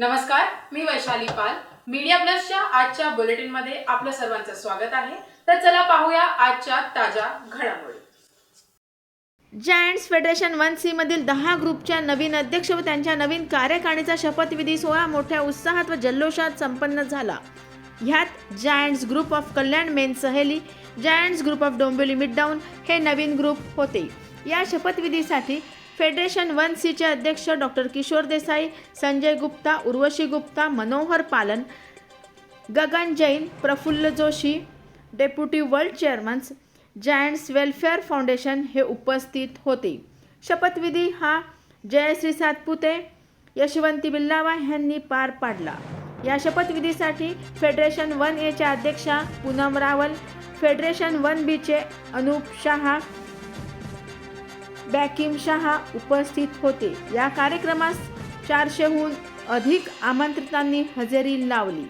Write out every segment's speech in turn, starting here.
नमस्कार मी वैशाली पाल. मीडिया प्लसच्या आजच्या बुलेटिनमध्ये आपलं सर्वांचं स्वागत आहे. तर चला पाहूया आजच्या ताज्या घडामोडी. जायंट्स फेडरेशन वन सी मधील दहा ग्रुपच्या नवीन अध्यक्ष व त्यांच्या नवीन कार्यकारिणीचा शपथविधी सोहळा मोठ्या उत्साहात व जल्लोषात संपन्न झाला. ह्यात giants group of Kalyan main Saheli giants group of Dombivli midtown हे नवीन ग्रुप होते. या शपथविधीसाठी फेडरेशन वन सीचे अध्यक्ष doctor Kishore Desai Sanjay Gupta Urvashi Gupta Manohar Palan Gagan Jain Praful Joshi deputy world chairmen giants welfare foundation हे उपस्थित होते. शपथविधी हा जयश्री सातपुते यशवंती बिल्लावा यांनी पार पाडला. या शपथविधीसाठी फेडरेशन वन एच्या अध्यक्षा पूनम रावल फेडरेशन वन बीचे अनुप शहा बॅकिम शहा उपस्थित होते. या कार्यक्रमास चारशेहून अधिक आमंत्रितांनी हजेरी लावली.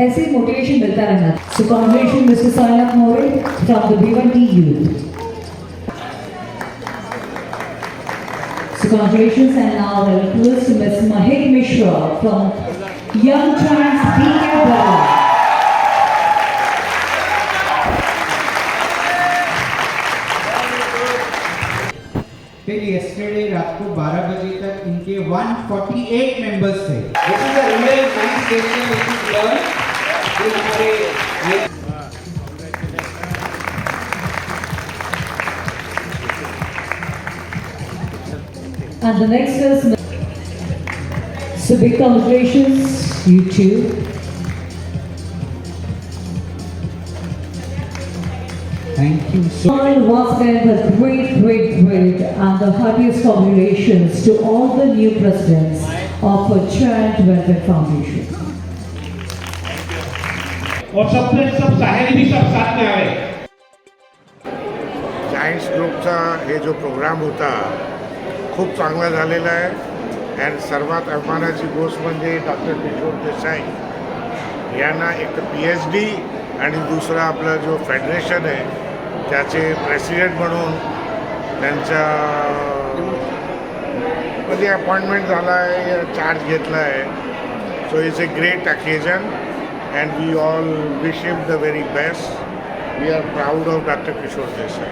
ऐसे मोटिवेशन मिलता रहना। So congratulation mister Sonak More from the Bevan T youth so congratulation and now request to miss Mahesh Mishra from young child B K boy yesterday, रात को 12 बजे तक इनके 148 मेंबर्स थे। This is a real free station which is learn And the next person. so big congratulations, you too. Thank you so much. Once again, the great, great, great, and the heartiest congratulations to all the new presidents of the Child Welfare Foundation. और सबसे सब साहेब भी सब साथ में आए giants ग्रुपचा हे जो programme होता खूप चांगला झालेला आहे. अँड सर्वात अभिमानाची गोष्ट म्हणजे डॉक्टर किशोर देसाई यांना एक तर पी एच डी आणि दुसरा आपला जो फेडरेशन आहे त्याचे प्रेसिडेंट म्हणून त्यांच्या मध्ये अपॉइंटमेंट झाला आहे चार्ज घेतला आहे so it's a great occasion and we all wish him the very best We are proud of Dr. Kishore Desai.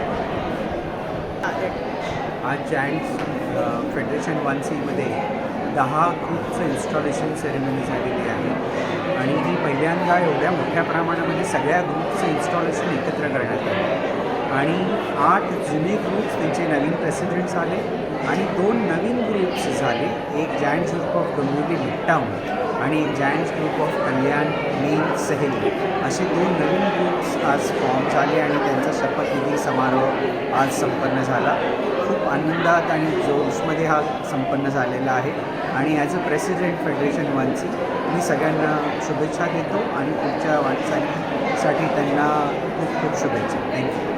आज जायंट्स फेडरेशन वन सीमध्ये दहा ग्रुपचं इन्स्टॉलेशन सेरेमनी झालेली आहे आणि ही पहिल्यांदा एवढ्या मोठ्या प्रमाणामध्ये सगळ्या ग्रुपचं इन्स्टॉलेशन एकत्र करण्यात आणि आठ जुने ग्रुप्स त्यांचे नवीन प्रेसिडेंट्स आले आणि दोन नवीन ग्रुप्स झाले. एक giants group of Dombivli midtown आणि एक giants group of Kalyan main Saheli असे दोन नवीन ग्रुप्स आज फॉर्म झाले आणि त्यांचा शपथविधी समारोह आज संपन्न झाला. खूप आनंदात आणि जोशमध्ये हा संपन्न झालेला आहे. आणि ॲज अ प्रेसिडेंट फेडरेशन वनची मी सगळ्यांना शुभेच्छा देतो आणि पुढच्या वाटचालीसाठी त्यांना खूप खूप शुभेच्छा. थँक्यू